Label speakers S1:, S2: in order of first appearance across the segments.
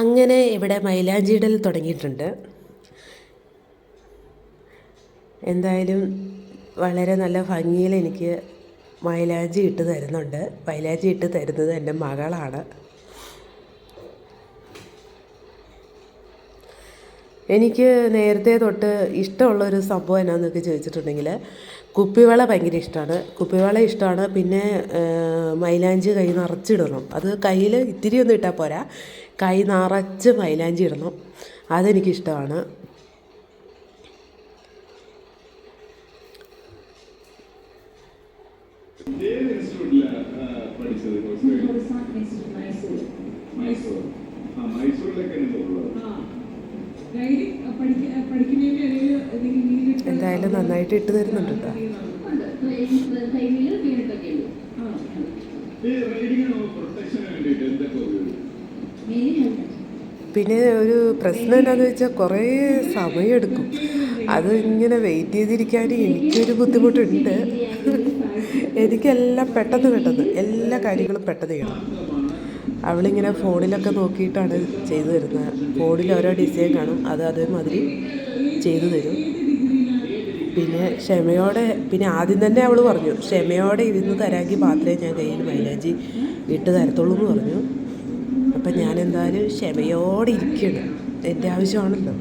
S1: അങ്ങനെ ഇവിടെ മൈലാഞ്ചിയിടൽ തുടങ്ങിയിട്ടുണ്ട്. എന്തായാലും വളരെ നല്ല ഭംഗിയിൽ എനിക്ക് മൈലാഞ്ചി ഇട്ട് തരുന്നുണ്ട്. മൈലാഞ്ചി ഇട്ട് തരുന്നത് എന്റെ മകളാണ്. എനിക്ക് നേരത്തെ തൊട്ട് ഇഷ്ടമുള്ളൊരു സംഭവം എന്നാന്നൊക്കെ ചോദിച്ചിട്ടുണ്ടെങ്കിൽ കുപ്പിവള ഭയങ്കര ഇഷ്ടമാണ് കുപ്പിവള ഇഷ്ടമാണ് പിന്നെ മൈലാഞ്ചി കൈ നിറച്ചിടണം. അത് കയ്യിൽ ഇത്തിരി ഒന്നും ഇട്ടാൽ പോരാ. കൈ നിറച്ച് മൈലാഞ്ചി ഇടണം. അതെനിക്കിഷ്ടമാണ്.
S2: മൈസൂരിലൊക്കെ
S1: എന്തായാലും നന്നായിട്ട് ഇട്ട് തരുന്നുണ്ട് കേട്ടോ പിന്നെ ഒരു പ്രശ്നം എന്താണെന്ന് വെച്ചാൽ കുറേ സമയമെടുക്കും അത് ഇങ്ങനെ വെയിറ്റ് ചെയ്തിരിക്കാൻ എനിക്കൊരു ബുദ്ധിമുട്ടുണ്ട്. എനിക്കെല്ലാം പെട്ടെന്ന് പെട്ടെന്ന് എല്ലാ കാര്യങ്ങളും പെട്ടെന്ന് ചെയ്യണം. അവളിങ്ങനെ ഫോണിലൊക്കെ നോക്കിയിട്ടാണ് ചെയ്തു തരുന്നത്. ഫോണിൽ ഓരോ ഡിസൈൻ കാണും അത് അതേമാതിരി ചെയ്തു തരും. പിന്നെ ക്ഷമയോടെ പിന്നെ ആദ്യം തന്നെ അവൾ പറഞ്ഞു ക്ഷമയോടെ ഇരുന്ന് തരാക്കി മാത്രമേ ഞാൻ കയ്യിൽ മൈലാജി ഇട്ട് തരത്തുള്ളൂ എന്ന് പറഞ്ഞു. അപ്പം ഞാൻ എന്തായാലും ക്ഷമയോടെ ഇരിക്കണം എന്റെ ആവശ്യമാണല്ലോ.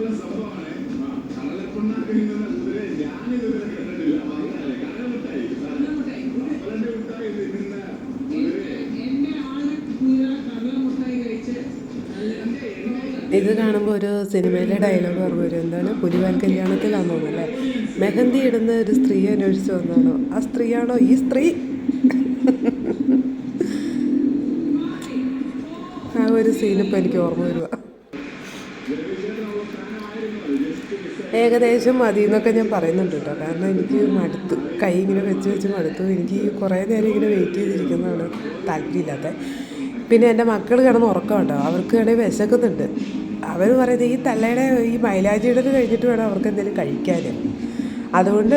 S2: ആയിട്ടുള്ള സംഭവമാണ് ഞാൻ ഇതുവരെ കണ്ടിട്ടില്ല. കടലമുട്ടായി
S3: മുട്ടായി കഴിച്ച്
S1: ഇത് കാണുമ്പോൾ ഒരു സിനിമയിലെ ഡയലോഗ് ഓർമ്മ വരും എന്താണ്? പുലിവാൽ കല്യാണത്തിലാണെന്ന് തോന്നുന്നു അല്ലേ മെഹന്തി ഇടുന്ന ഒരു സ്ത്രീയെ അന്വേഷിച്ച് വന്നാണോ ആ സ്ത്രീയാണോ ഈ സ്ത്രീ? ആ ഒരു സീനിപ്പോൾ എനിക്ക് ഓർമ്മ വരുക ഏകദേശം മതി എന്നൊക്കെ ഞാൻ പറയുന്നുണ്ട് കേട്ടോ. കാരണം എനിക്ക് മടുത്തു. കൈ ഇങ്ങനെ വെച്ച് വെച്ച് മടുത്തു. എനിക്ക് കുറേ നേരം ഇങ്ങനെ വെയിറ്റ് ചെയ്തിരിക്കുന്നതാണ് താല്പര്യമില്ലാത്ത. പിന്നെ എന്റെ മക്കൾ കിടന്ന് ഉറക്കം കേട്ടോ. അവർക്ക് വേണമെങ്കിൽ വിശക്കുന്നുണ്ട്. അവർ പറയുന്നത് ഈ തള്ളയുടെ ഈ മൈലാജിയുടെ കഴിഞ്ഞിട്ട് വേണം അവർക്ക് എന്തെങ്കിലും കഴിക്കാൻ. അതുകൊണ്ട്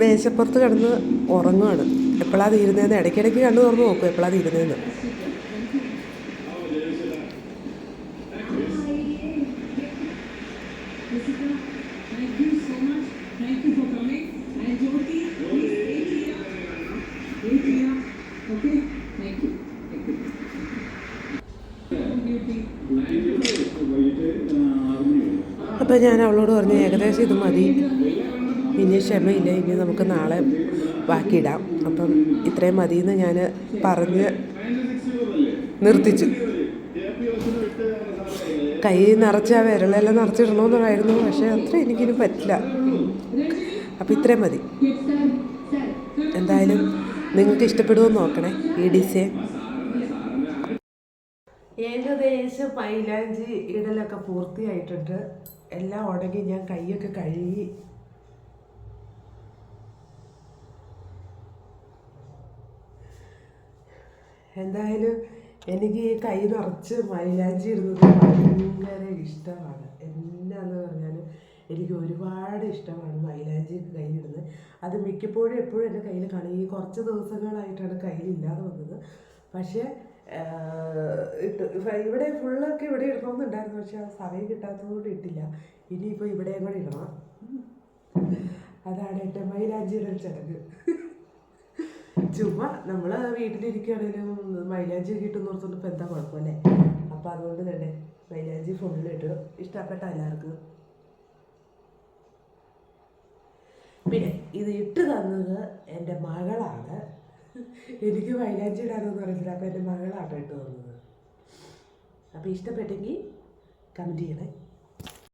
S1: മേശപ്പുറത്ത് കിടന്ന് ഉറങ്ങുകയാണ് എപ്പോഴാണ് തീരുന്നതെന്ന് ഇടയ്ക്കിടയ്ക്ക് കണ്ണു തുറന്ന് നോക്കും എപ്പോഴാണ് തീരുന്നതെന്ന്.
S3: Jessica, thank you so much. Thank you for coming. And Jyoti, please wait here. Wait here. Okay? Thank you. Thank you.
S1: അപ്പോൾ ഞാൻ അവളോട് പറഞ്ഞു ഏകദേശം ഇത് മതി ഇനി ക്ഷമയില്ല ഇനി നമുക്ക് നാളെ ബാക്കിയിടാം അപ്പം ഇത്രയും മതിയെന്ന് ഞാൻ പറഞ്ഞ് നിർത്തിച്ചു കൈ നിറച്ച് ആ വിരലെല്ലാം നിറച്ചിടണമെന്നായിരുന്നു പക്ഷേ അത്ര എനിക്കിനി പറ്റില്ല. അപ്പം ഇത്രയും മതി. എന്തായാലും നിങ്ങൾക്ക് ഇഷ്ടപ്പെടുമെന്ന് നോക്കണേ ഈ ഡിസൈൻ. ഏകദേശം മൈലാഞ്ചി ഇടലൊക്കെ പൂർത്തിയായിട്ടുണ്ട്. എല്ലാം ഉടങ്ങി ഞാൻ കൈയൊക്കെ കഴുകി. എന്തായാലും എനിക്ക് ഈ കൈ നിറച്ച് മൈലാഞ്ചി ഇടുന്നത് ഭയങ്കര ഇഷ്ടമാണ്. എന്നാന്ന് പറഞ്ഞാൽ എനിക്ക് ഒരുപാട് ഇഷ്ടമാണ് മൈലാഞ്ചി കയ്യിലിടുന്നത് അത് മിക്കപ്പോഴും എപ്പോഴും എന്റെ കയ്യിൽ കാണും. ഈ കുറച്ച് ദിവസങ്ങളായിട്ടാണ് കയ്യിലില്ലാതെ വന്നത്. പക്ഷേ ഇട്ട് ഇവിടെ ഫുള്ളൊക്കെ ഇവിടെ ഇടണമെന്നുണ്ടായിരുന്നു. പക്ഷെ ആ സമയം കിട്ടാത്തതുകൊണ്ട് ഇട്ടില്ല. ഇനിയിപ്പോൾ ഇവിടെയും കൂടെ ഇടണം. അതാണ് എന്റെ മൈലാഞ്ചിയുടെ ചടങ്ങ്. ചുമ്മാ നമ്മൾ വീട്ടിലിരിക്കുകയാണെങ്കിലും മൈലാഞ്ചി കിട്ടുന്ന ഓർത്തുകൊണ്ട് ഇപ്പം എന്താ കുഴപ്പമല്ലേ? അപ്പൊ അതുകൊണ്ട് തന്നെ മൈലാഞ്ചി ഫുള്ളിട്ട് ഇഷ്ടപ്പെട്ട എല്ലാവർക്കും. പിന്നെ ഇത് ഇട്ട് തന്നത് എന്റെ മകളാണ്. എനിക്ക് മൈലാഞ്ചി ഇടാനൊന്നും അറിയില്ല അപ്പൊ എന്റെ മകളാണ് ഇട്ട് തന്നത്. അപ്പോൾ ഇഷ്ടപ്പെട്ടെങ്കിൽ കമന്റ് ചെയ്യണേ.